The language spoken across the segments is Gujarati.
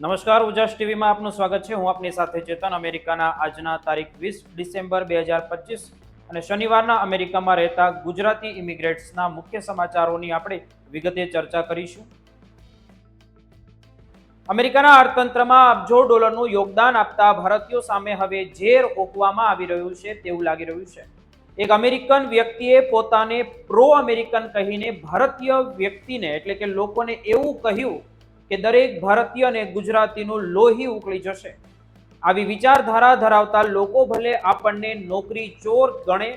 નમસ્કાર, ઉજાસ ટીવીમાં આપનું સ્વાગત છે. હું આપની સાથે ચેતન. અમેરિકાના આજના તારીખ વીસ ડિસેમ્બર બે હજાર પચીસ અને શનિવારના અમેરિકામાં રહેતા ગુજરાતી ઇમિગ્રેટ્સના મુખ્ય સમાચારોની આપણે વિગતે ચર્ચા કરીશું. અમેરિકાના અર્થતંત્રમાં અબજો ડોલરનું યોગદાન આપતા ભારતીયો સામે હવે ઝેર ઓકવામાં આવી રહ્યું છે તેવું લાગી રહ્યું છે. એક અમેરિકન વ્યક્તિએ પોતાને પ્રો અમેરિકન કહીને ભારતીય વ્યક્તિને, એટલે કે લોકોને એવું કહ્યું કે દરેક ભારતીય અને ગુજરાતીનું લોહી ઉકળી જશે. આવી વિચારધારા ધરાવતા લોકો ભલે આપણને નોકરી ચોર ગણે,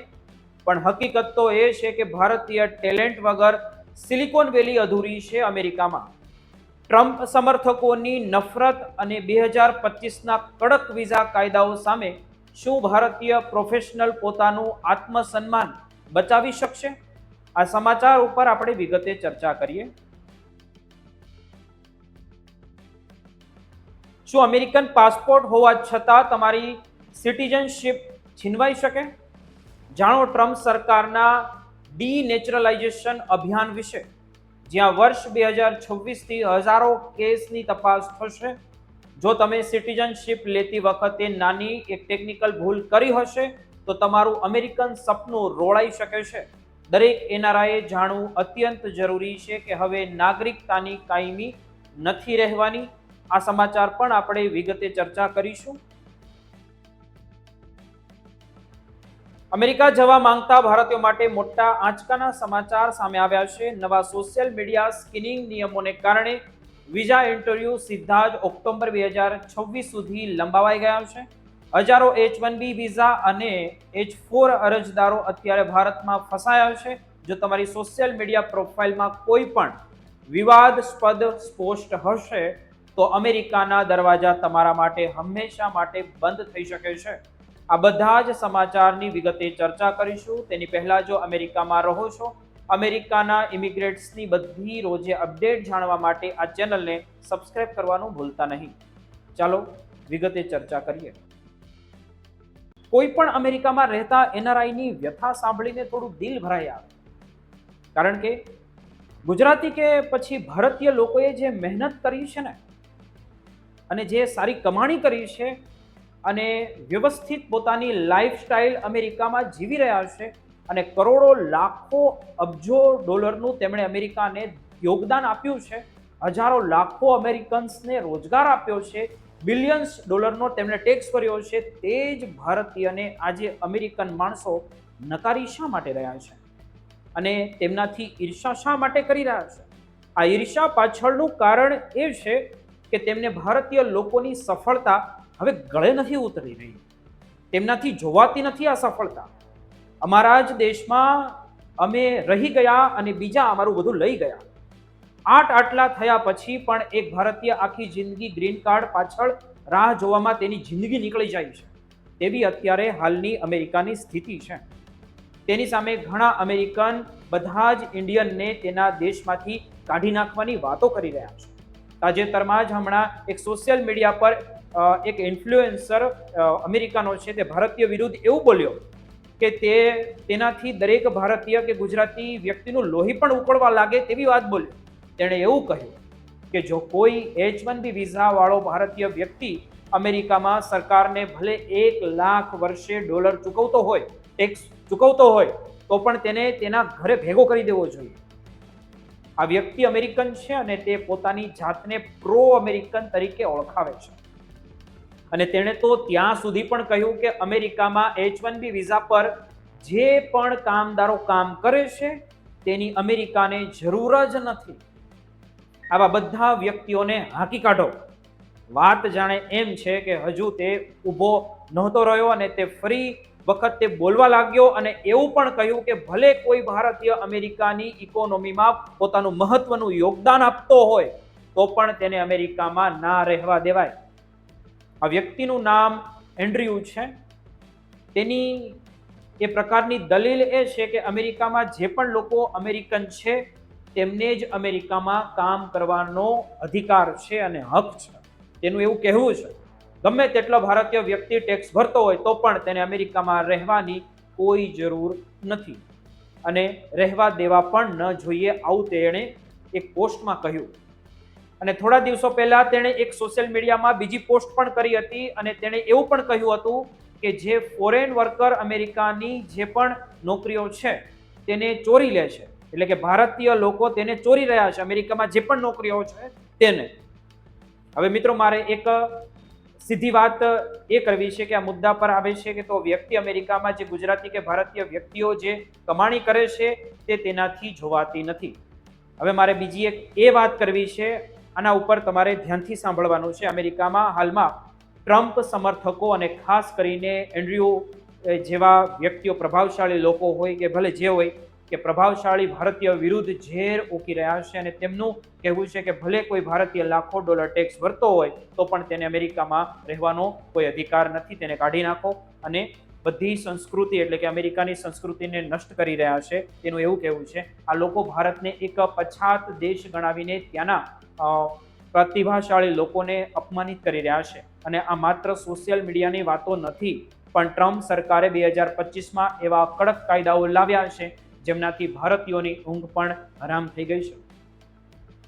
પણ હકીકત તો એ છે કે ભારતીય ટેલેન્ટ વગર સિલિકોન વેલી અધૂરી છે અમેરિકામાં. ટ્રમ્પ સમર્થકોની નફરત અને બે હજાર પચીસના કડક વિઝા કાયદાઓ સામે શું ભારતીય પ્રોફેશનલ પોતાનું આત્મસન્માન બચાવી શકશે? આ સમાચાર ઉપર આપણે વિગતે ચર્ચા કરીએ. શું અમેરિકન પાસપોર્ટ હોવા છતાં તમારી સિટીઝનશીપ છીનવાઈ શકે? જાણો ટ્રમ્પ સરકારના ડી નેચરલાઇઝેશન અભિયાન વિશે. જ્યાં વર્ષ બે હજાર છવ્વીસથી હજારો કેસની તપાસ થશે. જો તમે સિટીઝનશીપ લેતી વખતે નાની એક ટેકનિકલ ભૂલ કરી હશે, તો તમારું અમેરિકન સપનું રોળાઈ શકે છે. દરેક એનઆરઆઈએ જાણવું અત્યંત જરૂરી છે કે હવે નાગરિકતાની કાયમી નથી રહેવાની. આ સમાચાર પણ આપણે વિગતે ચર્ચા કરીશું. અમેરિકા જવા માંગતા ભારતીયો માટે મોટા આંચકાના સમાચાર સામે આવ્યા છે. નવા સોશિયલ મીડિયા સ્કિનિંગ નિયમોને કારણે વિઝા ઇન્ટરવ્યુ સીધા જ ઓક્ટોબર બે હજાર છવ્વીસ સુધી લંબાવાઈ ગયા છે. હજારો એચ વન બી વિઝા અને એચ ફોર અરજદારો અત્યારે ભારતમાં ફસાયા છે. જો તમારી સોશિયલ મીડિયા પ્રોફાઇલમાં કોઈ પણ વિવાદસ્પદ પોસ્ટ હશે તો અમેરિકાના દરવાજા તમારા માટે હંમેશા માટે બંધ થઈ શકે છે. આ બધા જ સમાચારની વિગતે ચર્ચા કરીશું. તેની પહેલા જો અમેરિકામાં રહો છો, અમેરિકાના ઇમિગ્રેટ્સની બધી રોજે અપડેટ જાણવા માટે આ ચેનલને સબસ્ક્રાઇબ કરવાનું ભૂલતા નહીં. ચાલો, વિગતે ચર્ચા કરીએ. કોઈ પણ અમેરિકામાં રહેતા એનઆરઆઈની વ્યથા સાંભળીને થોડું દિલ ભરાઈ આવે. કારણ કે ગુજરાતી કે પછી ભારતીય લોકોએ જે મહેનત કરી છે ને અને જે સારી કમાણી કરી છે અને વ્યવસ્થિત પોતાની લાઈફસ્ટાઈલ અમેરિકામાં જીવી રહ્યા છે અને કરોડો લાખો અબજો ડોલરનું તેમણે અમેરિકાને યોગદાન આપ્યું છે. હજારો લાખો અમેરિકન્સને રોજગાર આપ્યો છે. બિલિયન્સ ડોલરનો તેમણે ટેક્સ ભર્યો છે. તે જ ભારતીયને આજે અમેરિકન માણસો નકારી શા માટે રહ્યા છે? અને તેમનાથી ઈર્ષા શા માટે કરી રહ્યા છે? આ ઈર્ષા પાછળનું કારણ એ છે કે તેમને ભારતીય લોકોની સફળતા હવે ગળે નથી ઉતરી રહી. તેમનાથી જોવાતી નથી આ સફળતા. અમારા જ દેશમાં અમે રહી ગયા અને બીજા અમારું બધું લઈ ગયા. આઠ આટલા થયા પછી પણ એક ભારતીય આખી જિંદગી ગ્રીન કાર્ડ પાછળ રાહ જોવામાં તેની જિંદગી નીકળી જાય છે. તેવી અત્યારે હાલની અમેરિકાની સ્થિતિ છે. તેની સામે ઘણા અમેરિકન બધા જ ઇન્ડિયનને તેના દેશમાંથી કાઢી નાખવાની વાતો કરી રહ્યા છે. તાજેતરમાં જ હમણાં એક સોશિયલ મીડિયા પર એક ઇન્ફ્લુએન્સર અમેરિકાનો છે તે ભારતીય વિરુદ્ધ એવું બોલ્યો કે તે તેનાથી દરેક ભારતીય કે ગુજરાતી વ્યક્તિનું લોહી પણ ઉકળવા લાગે તેવી વાત બોલ્યો. તેણે એવું કહ્યું કે જો કોઈ એચ વન બી વિઝાવાળો ભારતીય વ્યક્તિ અમેરિકામાં સરકારને ભલે એક લાખ વર્ષે ડોલર ચૂકવતો હોય ટેક્સ ચૂકવતો હોય, તો પણ તેને તેના ઘરે ભેગો કરી દેવો જોઈએ. આ વ્યક્તિ અમેરિકન છે અને તે પોતાની જાતને પ્રો અમેરિકન તરીકે ઓળખાવે છે. અને તેણે તો ત્યાં સુધી પણ કહ્યું કે અમેરિકામાં એચ વન બી વિઝા પર જે પણ કામદારો કામ કરે છે, તેની અમેરિકાને જરૂર જ નથી. આવા બધા વ્યક્તિઓને હાંકી કાઢો. વાત જાણે એમ છે કે હજુ તે ઊભો નહોતો રહ્યો અને તે ફરી વખત તે બોલવા લાગ્યો અને એવું પણ કહ્યું કે ભલે કોઈ ભારતીય અમેરિકાની ઇકોનોમીમાં પોતાનું મહત્વનું યોગદાન આપતો હોય, તો પણ તેને અમેરિકામાં ના રહેવા દેવાય. આ વ્યક્તિનું નામ એન્ડ્રયુ છે. તેની એ પ્રકારની દલીલ એ છે કે અમેરિકામાં જે પણ લોકો અમેરિકન છે, તેમને જ અમેરિકામાં કામ કરવાનો અધિકાર છે અને હક છે. તેનું એવું કહેવું છે. ગમે તેટલો ભારતીય વ્યક્તિ ટેક્સ ભરતો હોય તો પણ તેને અમેરિકામાં રહેવાની કોઈ જરૂર નથી. અને રહેવા દેવા પણ ન જોઈએ આવું તેણે એક પોસ્ટમાં કહ્યું. અને થોડા દિવસો પહેલા તેણે એક સોશિયલ મીડિયામાં બીજી પોસ્ટ પણ કરી હતી અને તેણે એવું પણ કહ્યું હતું કે જે ફોરેન વર્કર અમેરિકાની જે પણ નોકરીઓ છે તેને ચોરી લે છે. એટલે કે ભારતીય લોકો તેને ચોરી રહ્યા છે. અમેરિકામાં જે પણ નોકરીઓ છે તેને. હવે મિત્રો, મારે એક સીધી વાત એ કરવી છે કે આ મુદ્દા પર આવે છે કે તો વ્યક્તિ અમેરિકામાં જે ગુજરાતી કે ભારતીય વ્યક્તિઓ જે કમાણી કરે છે, તે તેનાથી જોવાતી નથી. હવે મારે બીજી એક એ વાત કરવી છે, આના ઉપર તમારે ધ્યાનથી સાંભળવાનું છે. અમેરિકામાં હાલમાં ટ્રમ્પ સમર્થકો અને ખાસ કરીને એન્ડ્રીઓ જેવા વ્યક્તિઓ, પ્રભાવશાળી લોકો હોય કે ભલે જે હોય કે પ્રભાવશાળી ભારતીય વિરુદ્ધ ઝેર ઓકી રહ્યા છે અને તેમનું કહેવું છે કે ભલે કોઈ ભારતીય લાખો ડોલર ટેક્સ ભરતો હોય, તો પણ તેને અમેરિકામાં રહેવાનો કોઈ અધિકાર નથી. તેને કાઢી નાખો અને બધી સંસ્કૃતિ એટલે કે અમેરિકાની સંસ્કૃતિને નષ્ટ કરી રહ્યા છે. તેનું એવું કહેવું છે, આ લોકો ભારતને એક પછાત દેશ ગણાવીને ત્યાંના પ્રતિભાશાળી લોકોને અપમાનિત કરી રહ્યા છે. અને આ માત્ર સોશિયલ મીડિયાની વાતો નથી, પણ ટ્રમ્પ સરકારે બે હજાર પચીસમાં એવા કડક કાયદાઓ લાવ્યા છે જેમનાથી ભારતીયોની ઊંઘ પણ હરામ થઈ ગઈ છે.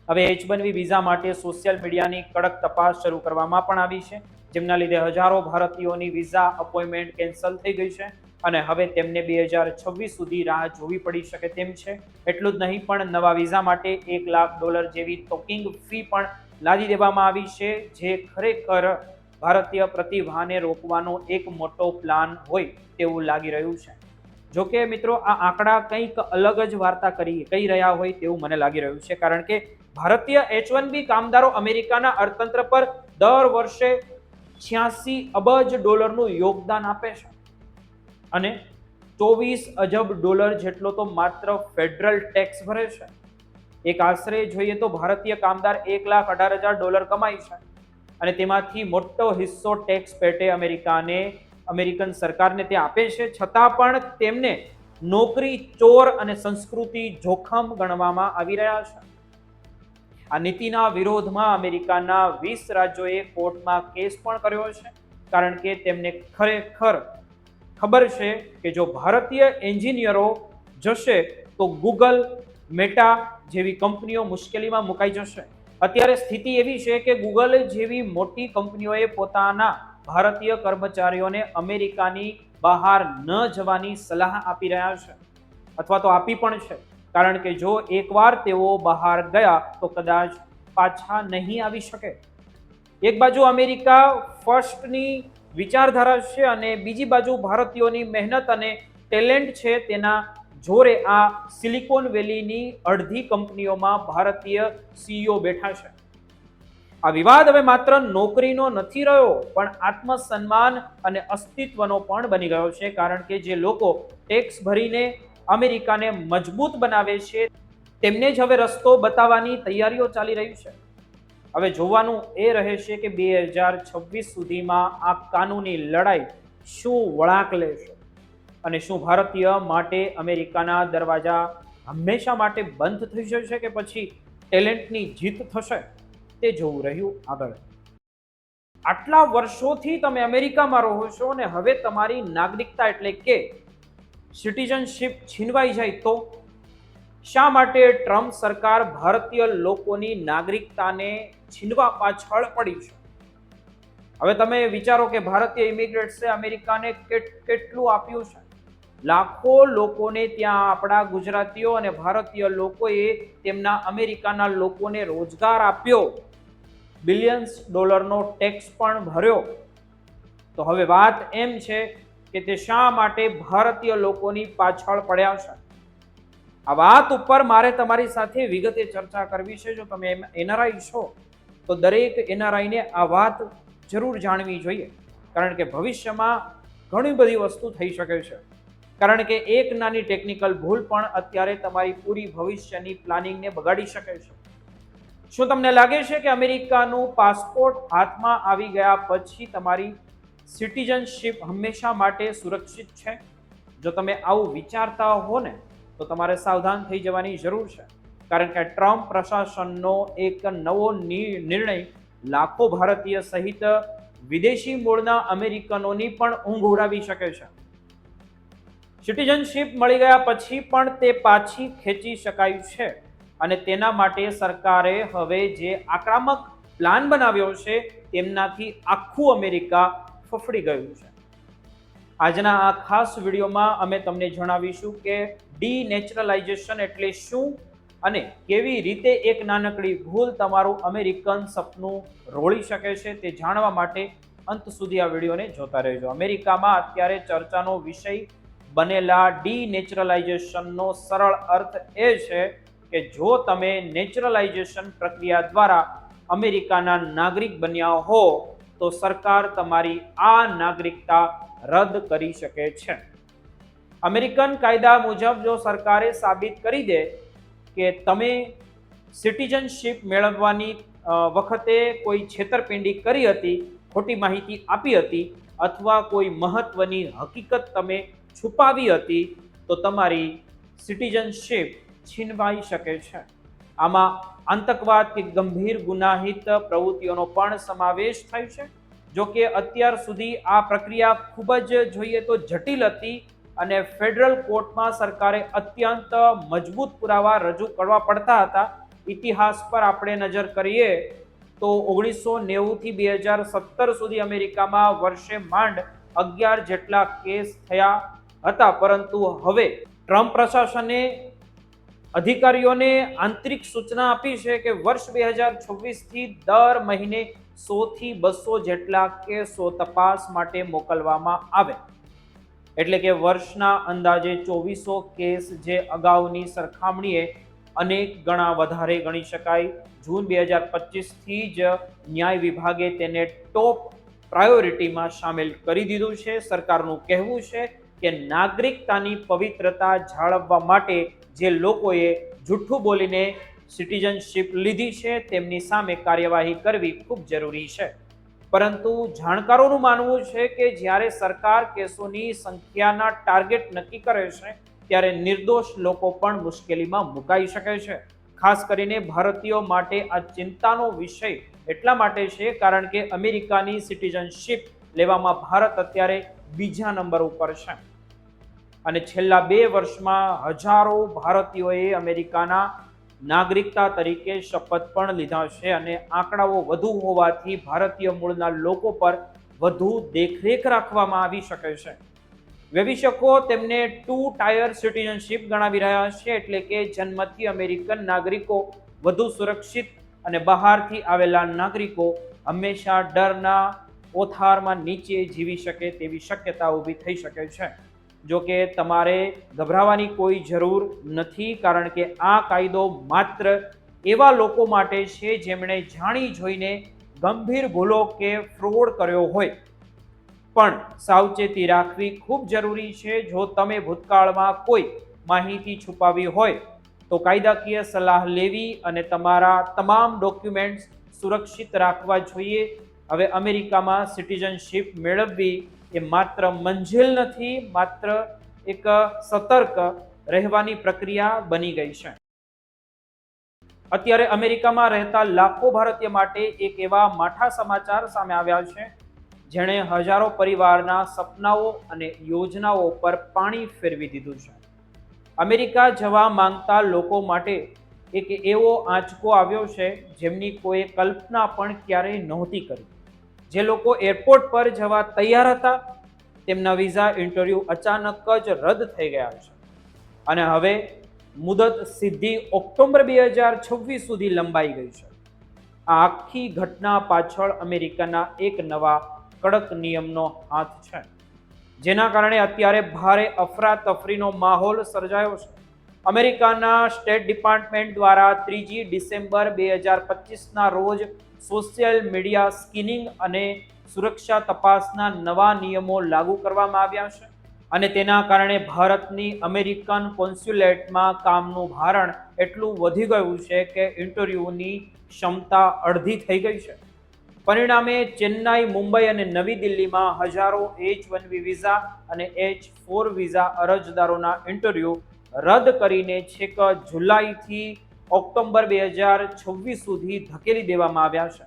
હવે એચ વન વિઝા માટે સોશિયલ મીડિયાની કડક તપાસ શરૂ કરવામાં પણ આવી છે, જેમના લીધે હજારો ભારતીયોની વિઝા અપોઇન્ટમેન્ટ કેન્સલ થઈ ગઈ છે અને હવે તેમને બે હજાર છવ્વીસ સુધી રાહ જોવી પડી શકે તેમ છે. એટલું જ નહીં પણ નવા વિઝા માટે એક લાખ ડોલર જેવી ટોકિંગ ફી પણ લાદી દેવામાં આવી છે, જે ખરેખર ભારતીય પ્રતિભાને રોકવાનો એક મોટો પ્લાન હોય તેવું લાગી રહ્યું છે. જો કે મિત્રો આ આંકડા કંઈક અલગ જ વાર્તા કરી, કહી રહ્યા હોય તેવું મને લાગી રહ્યું છે. કારણ કે ભારતીય એચ વન બી કામદારો અમેરિકાના અર્થતંત્ર પર દર વર્ષે છ્યાસી અબજ ડોલરનું યોગદાન આપે છે. અને ચોવીસ અજબ ડોલર જેટલો તો માત્ર ફેડરલ ટેક્સ ભરે છે. એક આશરે જોઈએ તો ભારતીય કામદાર એક લાખ અઢાર હજાર ડોલર કમાય છે. અને તેમાંથી મોટો હિસ્સો ટેક્સ પેટે અમેરિકાને અમેરિકન સરકારને તે આપે છે. છતાં પણ તેમને નોકરી, ચોર અને સંસ્કૃતિ જોખમ ગણવામાં આવી રહ્યા છે. આ નીતિના વિરોધમાં અમેરિકાના વીસ રાજ્યોએ કોર્ટમાં કેસ પણ કર્યો છે. કારણ કે તેમને ખરેખર ખબર છે કે જો ભારતીય એન્જિનિયરો જશે તો ગૂગલ, મેટા જેવી કંપનીઓ મુશ્કેલીમાં મુકાઈ જશે. અત્યારે સ્થિતિ એવી છે કે ગૂગલ જેવી મોટી કંપનીઓએ પોતાના ભારતીય કર્મચારીઓને અમેરિકાની બહાર ન જવાની સલાહ આપી રહ્યા છે. અથવા તો આપી પણ છે. કારણ કે જો એકવાર તેઓ બહાર ગયા, તો કદાચ પાછા નહીં આવી શકે. એક બાજુ અમેરિકા ફર્સ્ટની વિચારધારા છે અને બીજી બાજુ ભારતીયોની મહેનત અને ટેલેન્ટ છે તેના જોરે આ સિલિકોન વેલીની અડધી કંપનીઓમાં ભારતીય સીઈઓ બેઠા છે. આ વિવાદ હવે માત્ર નોકરીનો નથી રહ્યો, પણ આત્મસન્માન અને અસ્તિત્વનો પણ બની ગયો છે. કારણ કે જે લોકો ટેક્સ ભરીને અમેરિકાને મજબૂત બનાવે છે, તેમને જ હવે રસ્તો બતાવવાની તૈયારીઓ ચાલી રહી છે. હવે જોવાનું એ રહે છે કે બે હજાર છવ્વીસ સુધીમાં આ કાનૂની લડાઈ શું વળાંક લેશે અને શું ભારતીય માટે અમેરિકાના દરવાજા હંમેશા માટે બંધ થઈ જશે કે પછી ટેલેન્ટની જીત થશે? તે જોવું રહ્યું આગળ. આટલા વર્ષોથી તમે અમેરિકામાં રહો છો અને હવે તમારી નાગરિકતા એટલે કે સિટીઝનશીપ છીનવાઈ જાય તો? શા માટે ટ્રમ્પ સરકાર ભારતીય લોકોની નાગરિકતાને છીનવા પાછળ પડી છે? હવે તમે વિચારો કે ભારતીય ઇમિગ્રેટ્સે અમેરિકાને કેટ- કેટલું આપ્યું છે? લાખો લોકોને ત્યાં આપણા ગુજરાતીઓ અને ભારતીય લોકોએ તેમના અમેરિકાના લોકોને રોજગાર આપ્યો. બિલિયન્સ ડોલરનો ટેક્સ પણ ભર્યો. તો હવે વાત એમ છે કે તે શા માટે ભારતીય લોકોની પાછળ પડ્યા છે? આ વાત ઉપર મારે તમારી સાથે વિગતે ચર્ચા કરવી છે. જો તમે એનઆરઆઈ છો, તો દરેક એનઆરઆઈને આ વાત જરૂર જાણવી જોઈએ. કારણ કે ભવિષ્યમાં ઘણી બધી વસ્તુ થઈ શકે છે. કારણ કે એક નાની ટેકનિકલ ભૂલ પણ અત્યારે તમારી પૂરી ભવિષ્યની પ્લાનિંગને બગાડી શકે છે. શું તમને લાગે છે કે અમેરિકાનું પાસપોર્ટ હાથમાં આવી ગયા પછી તમારી સિટીઝનશીપ હંમેશા માટે સુરક્ષિત છે? જો તમે આવું વિચારતા હો ને, તો તમારે સાવધાન થઈ જવાની જરૂર છે. કારણ કે ટ્રમ્પ પ્રશાસનનો એક નવો નિર્ણય લાખો ભારતીય સહિત વિદેશી મૂળના અમેરિકનોની પણ ઊંઘ ઉડાવી શકે છે. સિટીઝનશીપ મળી ગયા પછી પણ તે પાછી ખેંચી શકાય છે. અને તેના માટે સરકારે હવે જે આક્રમક પ્લાન બનાવ્યો છે, તેમનાથી આખું અમેરિકા ફફડી ગયું છે. આજના આ ખાસ વિડીયોમાં અમે તમને જણાવીશું કે ડીનેચરલાઇઝેશન એટલે શું અને કેવી રીતે એક નાનકડી ભૂલ તમારું અમેરિકન સપનું રોળી શકે છે તે જાણવા માટે અંત સુધી આ વિડીયોને જોતા રહેજો. અમેરિકામાં અત્યારે ચર્ચાનો વિષય બનેલા ડીનેચરલાઇઝેશનનો સરળ અર્થ એ છે કે જો તમે નેચરલાઇઝેશન પ્રક્રિયા દ્વારા અમેરિકાના નાગરિક બન્યા હો, તો સરકાર તમારી આ નાગરિકતા રદ કરી શકે છે. અમેરિકન કાયદા મુજબ જો સરકારે સાબિત કરી દે કે તમે સિટીઝનશીપ મેળવવાની વખતે કોઈ છેતરપિંડી કરી હતી, ખોટી માહિતી આપી હતી અથવા કોઈ મહત્વની હકીકત તમે છુપાવી હતી, તો તમારી સિટીઝનશીપ છીનવાઈ શકે છે. આમાં આતંકવાદ કે ગંભીર ગુનાહિત પ્રવૃત્તિઓનો પણ સમાવેશ થાય છે. જો કે અત્યાર સુધી આ પ્રક્રિયા ખૂબ જ જોઈએ તો જટિલ હતી અને ફેડરલ કોર્ટમાં સરકારે અત્યંત મજબૂત પુરાવા રજૂ કરવા પડતા હતા. ઇતિહાસ પર આપણે નજર કરીએ તો ઓગણીસો નેવુંથી બે હજાર સત્તર સુધી અમેરિકામાં વર્ષે માંડ અગિયાર જેટલા કેસ થયા હતા. પરંતુ હવે ટ્રમ્પ પ્રશાસને અધિકારીઓને આંતરિક સૂચના આપી છે કે વર્ષ બે હજાર છવ્વીસથી દર મહિને સોથી બસો જેટલા કેસો તપાસ માટે મોકલવામાં આવે. એટલે કે વર્ષના અંદાજે ચોવીસો કેસ જે અગાઉની સરખામણીએ અનેક ગણા વધારે ગણી શકાય. જૂન બે હજાર પચીસથી જ ન્યાય વિભાગે તેને ટોપ પ્રાયોરિટીમાં સામેલ કરી દીધું છે. સરકારનું કહેવું છે કે નાગરિકતાની પવિત્રતા જાળવવા માટે જે લોકોએ જૂઠું બોલીને સિટીઝનશીપ લીધી છે, તેમની સામે કાર્યવાહી કરવી ખૂબ જરૂરી છે. પરંતુ જાણકારોનું માનવું છે કે જ્યારે સરકાર કેસોની સંખ્યાના ટાર્ગેટ નક્કી કરે છે, ત્યારે નિર્દોષ લોકો પણ મુશ્કેલીમાં મુકાઈ શકે છે. ખાસ કરીને ભારતીયો માટે આ ચિંતાનો વિષય એટલા માટે છે કારણ કે અમેરિકાની સિટીઝનશીપ લેવામાં ભારત અત્યારે બીજા નંબર ઉપર છે. અને છેલ્લા બે વર્ષમાં હજારો ભારતીયોએ અમેરિકાના નાગરિકતા તરીકે શપથ પણ લીધા છે અને આંકડાઓ વધુ હોવાથી ભારતીય મૂળના લોકો પર વધુ દેખરેખ રાખવામાં આવી શકે છે. વિવેચકો તેમને ટુ ટાયર સિટીઝનશીપ ગણાવી રહ્યા છે એટલે કે જન્મથી અમેરિકન નાગરિકો વધુ સુરક્ષિત અને બહારથી આવેલા નાગરિકો હંમેશા ડરના ઓથારમાં નીચે જીવી શકે તેવી શક્યતા ઊભી થઈ શકે છે. જો કે તમારે ગભરાવાની કોઈ જરૂર નથી, કારણ કે આ કાયદો માત્ર એવા લોકો માટે છે જેમણે જાણી જોઈને ગંભીર ભૂલો કે ફ્રોડ કર્યો હોય. પણ સાવચેતી રાખવી ખૂબ જરૂરી છે. જો તમે ભૂતકાળમાં કોઈ માહિતી છુપાવી હોય, તો કાયદાકીય સલાહ લેવી અને તમારા તમામ ડોક્યુમેન્ટ્સ સુરક્ષિત રાખવા જોઈએ. હવે અમેરિકામાં સિટીઝનશીપ મેળવવી એ માત્ર મંજિલ નથી, માત્ર એક સતર્ક રહેવાની પ્રક્રિયા બની ગઈ છે. અત્યારે અમેરિકામાં રહેતા લાખો ભારતીય માટે એક એવા માઠા સમાચાર સામે આવ્યા છે, જેણે હજારો પરિવારના સપનાઓ અને યોજનાઓ પર પાણી ફેરવી દીધું છે. અમેરિકા જવા માંગતા લોકો માટે એક એવો આંચકો આવ્યો છે, જેમની કોઈ કલ્પના પણ ક્યારેય નહોતી કરી. જે લોકો એરપોર્ટ પર જવા તૈયાર હતા, તેમના વિઝા ઇન્ટરવ્યૂ અચાનક જ રદ થઈ ગયા છે. અને હવે મુદત સીધી ઓક્ટોબર બે હજાર છવ્વીસ સુધી લંબાઈ ગઈ છે. આ આખી ઘટના પાછળ અમેરિકાના એક નવા કડક નિયમનો હાથ છે. જેના કારણે અત્યારે ભારે અફરાતફરીનો માહોલ સર્જાયો છે. અમેરિકાના સ્ટેટ ડિપાર્ટમેન્ટ દ્વારા ત્રીજી ડિસેમ્બર બે હજાર પચીસના રોજ સોશિયલ મીડિયા સ્કિનિંગ અને સુરક્ષા તપાસના નવા નિયમો લાગુ કરવામાં આવ્યા છે અને તેના કારણે ભારતની અમેરિકન કોન્સ્યુલેટમાં કામનું ભારણ એટલું વધી ગયું છે કે ઇન્ટરવ્યૂની ક્ષમતા અડધી થઈ ગઈ છે. પરિણામે ચેન્નાઈ, મુંબઈ અને નવી દિલ્હીમાં હજારો એચ વન વિઝા અને એચ ફોર વિઝા અરજદારોના ઇન્ટરવ્યૂ રદ કરીને છેક જુલાઈથી ઓક્ટોબર બે હજાર છવ્વીસ સુધી ધકેલી દેવામાં આવ્યા છે.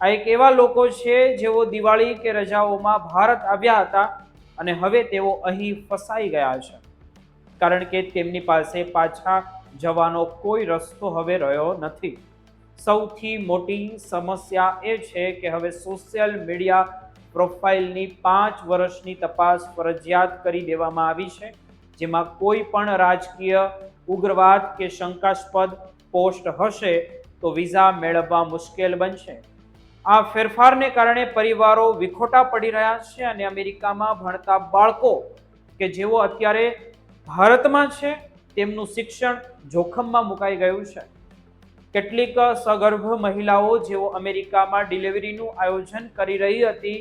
આ એક એવા લોકો છે જેઓ દિવાળી કે રજાઓમાં ભારત આવ્યા હતા અને હવે તેઓ અહીં ફસાઈ ગયા છે. કારણ કે તેમની પાસે પાછા જવાનો કોઈ રસ્તો હવે રહ્યો નથી. સૌથી મોટી સમસ્યા એ છે કે હવે સોશિયલ મીડિયા પ્રોફાઇલની પાંચ વર્ષની તપાસ ફરજિયાત કરી દેવામાં આવી છે. જેમાં કોઈ પણ રાજકીય ઉગ્રવાદ કે શંકાસ્પદ પોસ્ટ હશે તો વિઝા મેળવવા મુશ્કેલ બનશે. આ ફેરફારને કારણે પરિવારો વિખોટા પડી રહ્યા છે અને અમેરિકામાં ભણતા બાળકો કે જેઓ અત્યારે ભારતમાં છે, તેમનું શિક્ષણ જોખમમાં મુકાઈ ગયું છે. કેટલીક સગર્ભ મહિલાઓ જેઓ અમેરિકામાં ડિલિવરીનું આયોજન કરી રહી હતી,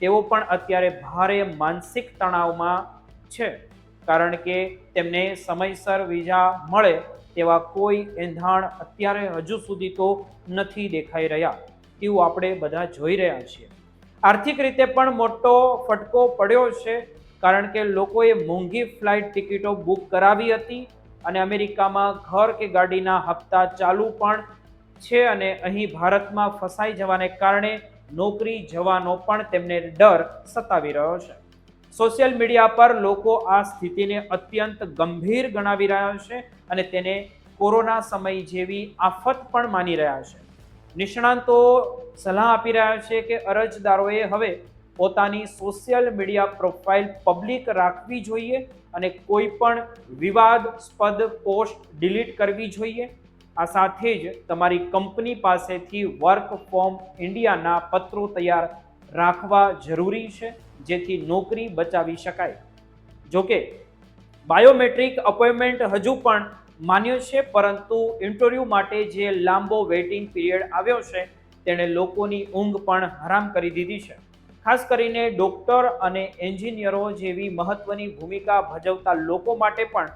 તેઓ પણ અત્યારે ભારે માનસિક તણાવમાં છે. કારણ કે તેમને સમયસર વિઝા મળે તેવા કોઈ એંધાણ અત્યારે હજુ સુધી તો નથી દેખાઈ રહ્યા તેવું આપણે બધા જોઈ રહ્યા છીએ. આર્થિક રીતે પણ મોટો ફટકો પડ્યો છે કારણ કે લોકોએ મોંઘી ફ્લાઇટ ટિકિટો બુક કરાવી હતી અને અમેરિકામાં ઘર કે ગાડીના હપ્તા ચાલુ પણ છે અને અહીં ભારતમાં ફસાઈ જવાને કારણે નોકરી જવાનો પણ તેમને ડર સતાવી રહ્યો છે. સોશિયલ મીડિયા પર લોકો આ સ્થિતિને અત્યંત ગંભીર ગણાવી રહ્યા છે અને તેને કોરોના સમય જેવી આફત પણ માની રહ્યા છે. નિષ્ણાંતો સલાહ આપી રહ્યા છે કે અરજદારોએ હવે પોતાની સોશિયલ મીડિયા પ્રોફાઇલ પબ્લિક રાખવી જોઈએ અને કોઈ પણ વિવાદસ્પદ પોસ્ટ ડિલીટ કરવી જોઈએ. આ સાથે જ તમારી કંપની પાસેથી વર્ક ફ્રોમ ઇન્ડિયાના પત્રો તૈયાર રાખવા જરૂરી છે. જેથી નોકરી બચાવી શકાય. જોકે, બાયોમેટ્રિક અપોઇન્ટમેન્ટ હજુ પણ માન્ય છે, પરંતુ ઇન્ટરવ્યૂ માટે જે લાંબો વેઇટિંગ પીરિયડ આવ્યો છે, તેણે લોકોની ઊંઘ પણ હરામ કરી દીધી છે. ખાસ કરીને ડોક્ટર અને એન્જિનિયરો જેવી મહત્વની ભૂમિકા ભજવતા લોકો માટે પણ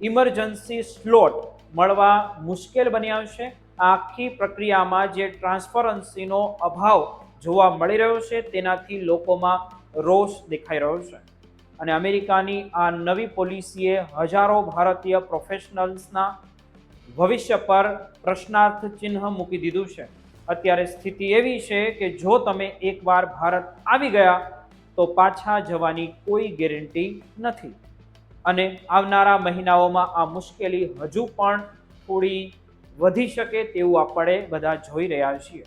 ઇમરજન્સી સ્લોટ મળવા મુશ્કેલ બન્યા છે આખી પ્રક્રિયામાં જે ટ્રાન્સપરન્સીનો અભાવ જોવા મળી રહ્યો છે, તેનાથી લોકોમાં રોષ દેખાઈ રહ્યો છે. અને અમેરિકાની આ નવી પોલિસીએ હજારો ભારતીય પ્રોફેશનલ્સના ભવિષ્ય પર પ્રશ્નાર્થ ચિહ્ન મૂકી દીધું છે. અત્યારે સ્થિતિ એવી છે કે જો તમે એકવાર ભારત આવી ગયા, તો પાછા જવાની કોઈ ગેરંટી નથી. અને આવનારા મહિનાઓમાં આ મુશ્કેલી હજુ પણ થોડી વધી શકે તેવું આપણે બધા જોઈ રહ્યા છીએ.